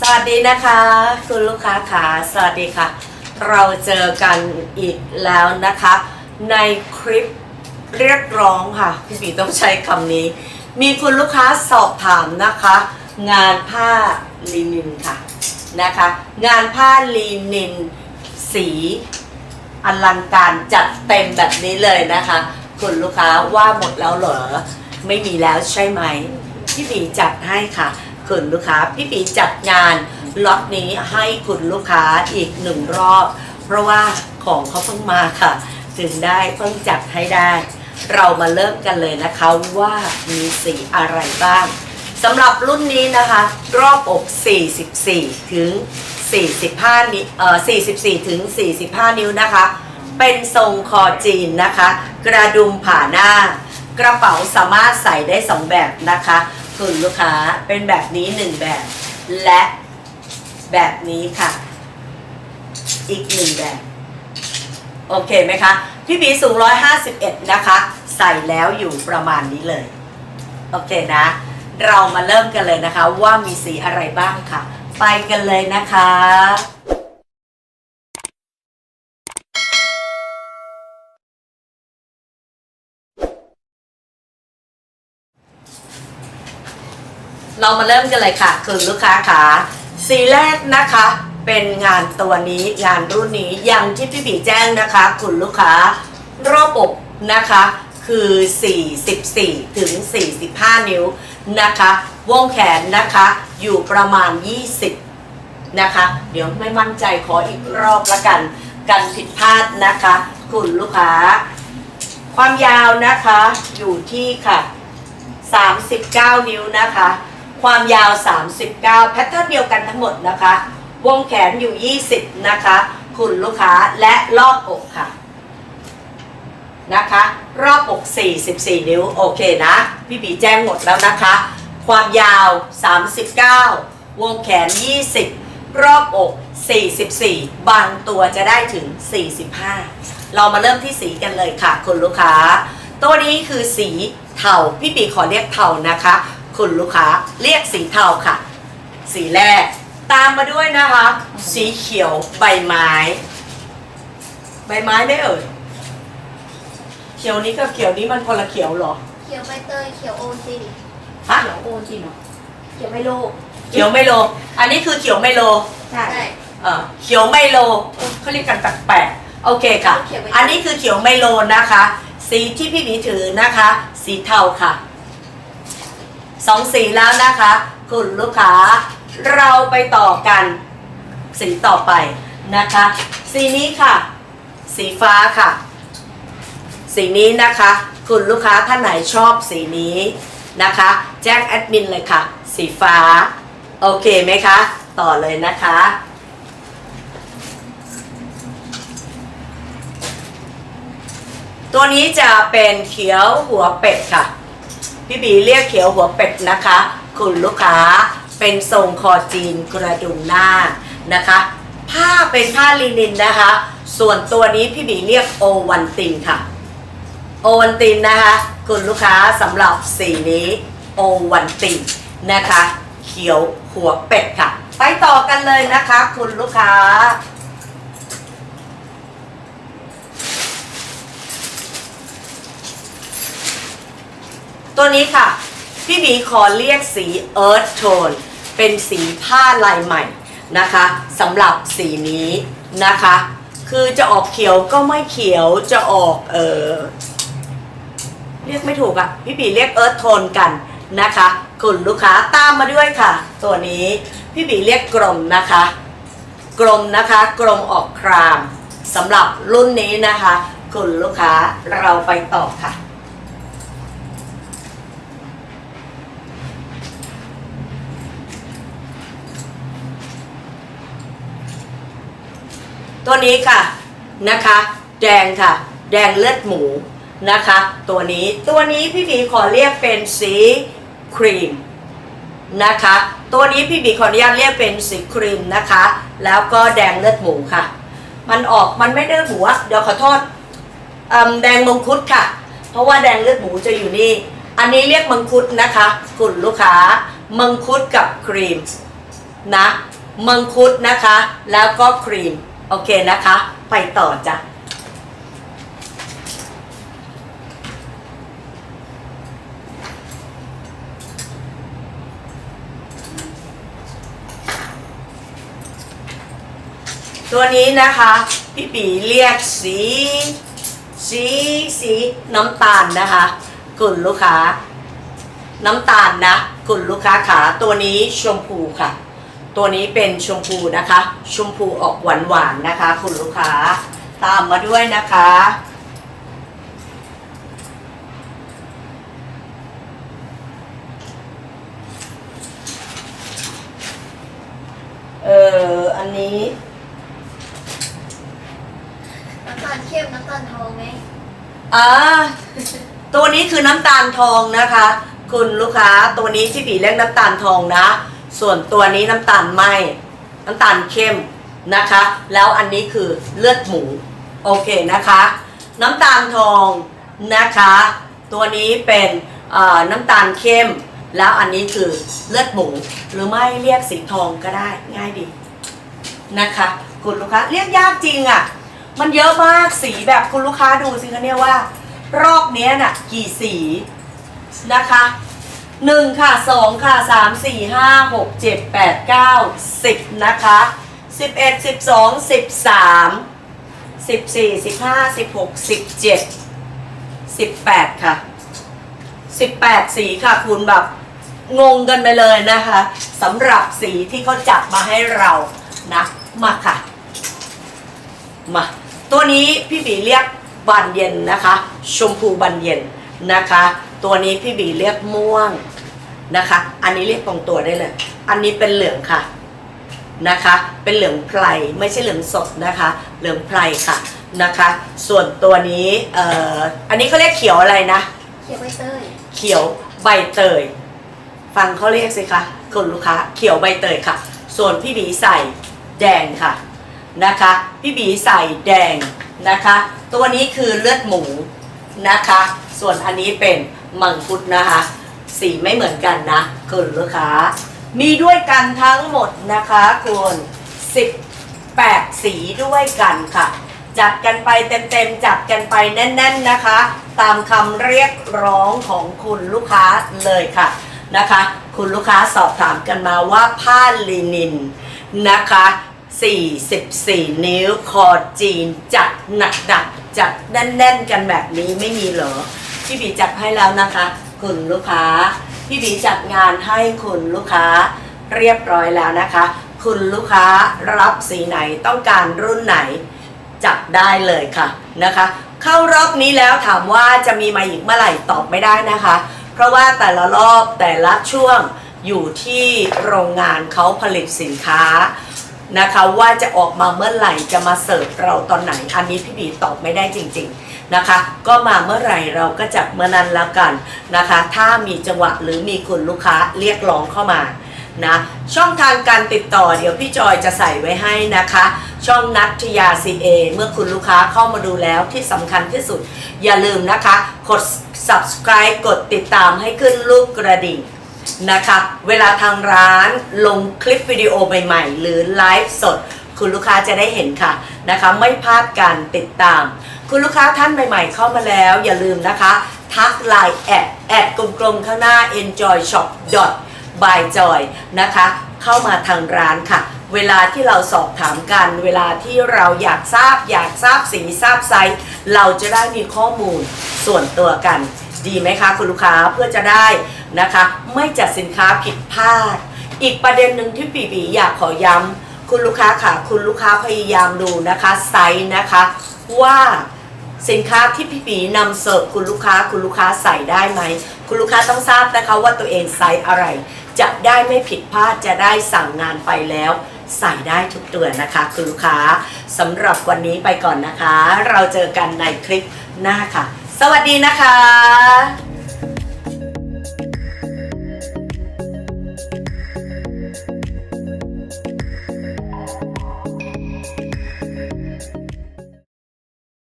สวัสดีนะคะ คุณลูกค้าขาสวัสดีค่ะ เราเจอกันอีกแล้วนะคะ ในคลิปเรียกร้องค่ะพี่บีต้องใช้คำนี้ มีคุณลูกค้าสอบถามนะคะ งานผ้าลีนินค่ะนะคะ งานผ้าลีนิน สีอลังการจัดเต็มแบบนี้เลยนะคะ คุณลูกค้าว่าหมดแล้วเหรอ ไม่มีแล้วใช่ไหมพี่บีจัดให้ค่ะ คุณลูกค้า พี่บีจัดงานล็อตนี้ให้คุณลูกค้าอีกหนึ่งรอบ เพราะว่าของเขาเพิ่งมาค่ะถึงได้เพิ่งจัดให้ได้ เรามาเริ่มกันเลยนะคะว่ามีสีอะไรบ้างสำหรับรุ่นนี้นะคะ รอบอก 44 ถึง 45นิ้วเอ่อ44 ถึง 45 นิ้วนะคะ เป็นทรงคอจีนนะคะ กระดุมผ่าหน้ากระเป๋าสามารถใส่ได้2แบบนะคะ คุณลูกค้าเป็นแบบนี้1แบบ และแบบนี้ค่ะ อีกหนึ่งแบบ โอเคไหมคะ พี่บีสูง 151 นะคะ ใส่แล้วอยู่ประมาณนี้เลย โอเคนะ เรามาเริ่มกันเลยนะคะ ว่ามีสีอะไรบ้างค่ะ ไปกันเลยนะคะ เรามาเริ่มกันเลยค่ะคุณลูกค้าขาสีแรกนะคะ เป็นงานตัวนี้งานรุ่นนี้อย่างที่พี่บีแจ้งนะคะ คุณลูกค้ารอบอกนะคะ คือ 44 ถึง 45 นิ้วนะคะ วงแขนนะคะ อยู่ประมาณ 20 นะคะ เดี๋ยวไม่มั่นใจขออีกรอบละกัน กันผิดพลาดนะคะ คุณลูกค้า ความยาวนะคะอยู่ที่ค่ะ 39 นิ้วนะคะ ความยาว 39 แพทเทิร์นเดียวกันทั้งหมดนะคะ วงแขนอยู่ 20 นะคะ คุณลูกค้าและรอบอกค่ะ นะคะ รอบอก 44 นิ้ว โอเคนะ พี่บีแจ้งหมดแล้วนะคะ ความยาว 39 วงแขน 20 รอบอก 44 บางตัวจะได้ถึง 45 เรามาเริ่มที่สีกันเลยค่ะ คุณลูกค้า ตัวนี้คือสีเทาพี่ปีขอเรียกเทานะคะ คุณลูกค้าเรียกสีเทาค่ะ สีแรก ตามมาด้วยนะคะ สีเขียวใบไม้ ใบไม้ไม่เอ่ยเขียวนี้กับเขียวนี้มันคนละเขียวเหรอ เขียวใบเตยเขียวโอซีฮะเขียวโอจินเหรอเขียวไมโลเขียวไมโล อันนี้คือเขียวไมโลใช่ใช่เออเขียวไมโลเขาเรียกกันแปลกๆโอเคค่ะเขียวไมโลอันนี้คือเขียวไมโลนะคะ สีที่พี่หมีถือนะคะ สีเทาค่ะ สองสีแล้วนะคะ คุณลูกค้า เราไปต่อกัน สีต่อไปนะคะ สีนี้ค่ะ สีฟ้าค่ะ สีนี้นะคะ คุณลูกค้าท่านไหนชอบสีนี้นะคะ แจ้งแอดมินเลยค่ะ สีฟ้า โอเคไหมคะ ต่อเลยนะคะตัวนี้จะเป็นเขียวหัวเป็ดค่ะ พี่บีเรียกเขียวหัวเป็ดนะคะ คุณลูกค้าเป็นทรงคอจีนกระดุมหน้านะคะ ผ้าเป็นผ้าลินินนะคะ ส่วนตัวนี้พี่บีเรียกโอวันตินค่ะ โอวันตินนะคะ คุณลูกค้าสำหรับสีนี้โอวันตินนะคะ เขียวหัวเป็ดค่ะ ไปต่อกันเลยนะคะ คุณลูกค้า ตัวนี้ค่ะ พี่บีขอเรียกสี Earth Tone เป็นสีผ้าลายใหม่นะคะสำหรับสีนี้นะคะ คือจะออกเขียวก็ไม่เขียวจะออกเออเรียกไม่ถูกอะ่ะ พี่บีเรียก Earth Tone กันนะคะคุณลูกค้าตามมาด้วยค่ะ ตัวนี้พี่บีเรียกกลมนะคะ กลมนะคะกลมออกครามสำหรับรุ่นนี้นะคะ คุณลูกค้าเราไปต่อค่ะ ตัวนี้ค่ะนะคะ แดงค่ะ แดงเลือดหมูนะคะ ตัวนี้ตัวนี้พี่บีขอเรียกเป็นสีครีมนะคะ ตัวนี้พี่บีขออนุญาตเรียกเป็นสีครีมนะคะ แล้วก็แดงเลือดหมูค่ะ มันออกมันไม่เลือดหมูเดี๋ยวขอโทษแดงมังคุดค่ะ เพราะว่าแดงเลือดหมูจะอยู่นี่ อันนี้เรียกมังคุดนะคะคุณลูกค้ามังคุดกับครีมนะมังคุดนะคะ แล้วก็ครีม โอเคนะคะ ไปต่อจ้ะตัวนี้นะคะ พี่ปีเรียกสี สีสีน้ำตาลนะคะคุณลูกค้า น้ำตาลนะคุณลูกค้าขาตัวนี้ชมพูค่ะ ตัวนี้เป็นชมพูนะคะ ชมพูออกหวานหวานๆนะคะ คุณลูกค้า ตามมาด้วยนะคะ เอออันนี้ น้ำตาลเข้มน้ำตาลทองไหมอ่า ตัวนี้คือน้ำตาลทองนะคะ คุณลูกค้า ตัวนี้ที่บีเรียกน้ำตาลทองนะ ส่วนตัวนี้น้ำตาลไหมน้ำตาลเข้มนะคะ แล้วอันนี้คือเลือดหมูโอเคนะคะ น้ำตาลทองนะคะ ตัวนี้เป็นน้ำตาลเข้ม แล้วอันนี้คือเลือดหมู หรือไม่เรียกสีทองก็ได้ง่ายดีนะคะคุณลูกค้าเรียกยากจริงอะ่ะ มันเยอะมากสีแบบคุณลูกค้าดูสิคะเนี่ยว่า รอบนี้น่ะกี่สีนะคะ หนึ่งค่ะสองค่ะสามสี่ห้าหกเจ็ดแปดเก้าสิบนะคะสิบเอ็ดสิบสองสิบสามสิบสี่สิบห้าสิบหกสิบเจ็ดสิบแปดค่ะสิบแปดสีค่ะคุณแบบงงกันไปเลยนะคะสำหรับสีที่เขาจัดมาให้เรานะ มาค่ะ มา ตัวนี้พี่บีเรียกบานเย็นนะคะ ชมพูบานเย็นนะคะ ตัวนี้พี่บีเรียกม่วงนะคะ อันนี้เรียกตรงตัวได้เลย อันนี้เป็นเหลืองค่ะนะคะ เป็นเหลืองไพรไม่ใช่เหลืองสดนะคะ เหลืองไพรค่ะนะคะ ส่วนตัวนี้เอ่ออันนี้เขาเรียกเขียวอะไรนะ เขียวใบเตย เขียวใบเตย ฟังเขาเรียกสิคะคุณลูกค้าเขียวใบเตยค่ะ ส่วนพี่บีใส่แดงค่ะนะคะ พี่บีใส่แดงนะคะ ตัวนี้คือเลือดหมูนะคะ ส่วนอันนี้เป็น มังคุดนะคะ สีไม่เหมือนกันนะคุณลูกค้า มีด้วยกันทั้งหมดนะคะคุณ18 สีด้วยกันค่ะ จัดกันไปเต็มๆ จัดกันไปแน่น ๆนะคะ ตามคำเรียกร้องของคุณลูกค้าเลยค่ะนะคะ คุณลูกค้าสอบถามกันมาว่าผ้าลินินนะคะ44 นิ้วคอจีน จัดหนักดักๆจัดแน่น ๆ กันแบบนี้ไม่มีเหรอ พี่บีจัดให้แล้วนะคะ คุณลูกค้า พี่บีจัดงานให้คุณลูกค้าเรียบร้อยแล้วนะคะ คุณลูกค้ารับสีไหนต้องการรุ่นไหน จับได้เลยค่ะนะคะ เข้ารอบนี้แล้วถามว่าจะมีมาอีกเมื่อไหร่ตอบไม่ได้นะคะ เพราะว่าแต่ละรอบแต่ละช่วงอยู่ที่โรงงานเขาผลิตสินค้า นะคะว่าจะออกมาเมื่อไหร่จะมาเสิร์ฟเราตอนไหน อันนี้พี่บีตอบไม่ได้จริง ๆนะคะ ก็มาเมื่อไหร่เราก็จับเมื่อนั้นแล้วกันนะคะ ถ้ามีจังหวะหรือมีคุณลูกค้าเรียกร้องเข้ามานะช่องทางการติดต่อเดี๋ยวพี่จอยจะใส่ไว้ให้นะคะ ช่องนัทยา CA เมื่อคุณลูกค้าเข้ามาดูแล้วที่สำคัญที่สุด อย่าลืมนะคะ กด subscribe กดติดตามให้ขึ้นรูปกระดิ่ง นะคะ เวลาทางร้านลงคลิปวิดีโอใหม่ ๆ หรือไลฟ์สด คุณลูกค้าจะได้เห็นค่ะนะคะ ไม่พลาดการติดตาม คุณลูกค้าท่านใหม่ ๆ เข้ามาแล้ว อย่าลืมนะคะ ทักไลน์แอดแอดกลมๆข้างหน้า enjoy shop by joy นะคะ เข้ามาทางร้านค่ะเวลาที่เราสอบถามกัน เวลาที่เราอยากทราบ อยากทราบสีทราบไซส์เราจะได้มีข้อมูลส่วนตัวกัน ดีไหมคะ คุณลูกค้าเพื่อจะได้ นะคะ ไม่จัดสินค้าผิดพลาด อีกประเด็นหนึ่งที่ปีบีอยากขอย้ำคุณลูกค้าค่ะ คุณลูกค้าพยายามดูนะคะไซส์นะคะว่าสินค้าที่พี่ปีนำเสิร์ฟคุณลูกค้าคุณลูกค้าใส่ได้ไหม คุณลูกค้าต้องทราบนะคะว่าตัวเองไซส์อะไร จะได้ไม่ผิดพลาดจะได้สั่งงานไปแล้ว ใส่ได้ทุกตัวนะคะ คุณลูกค้าสำหรับวันนี้ไปก่อนนะคะ เราเจอกันในคลิปหน้าค่ะ สวัสดีนะคะ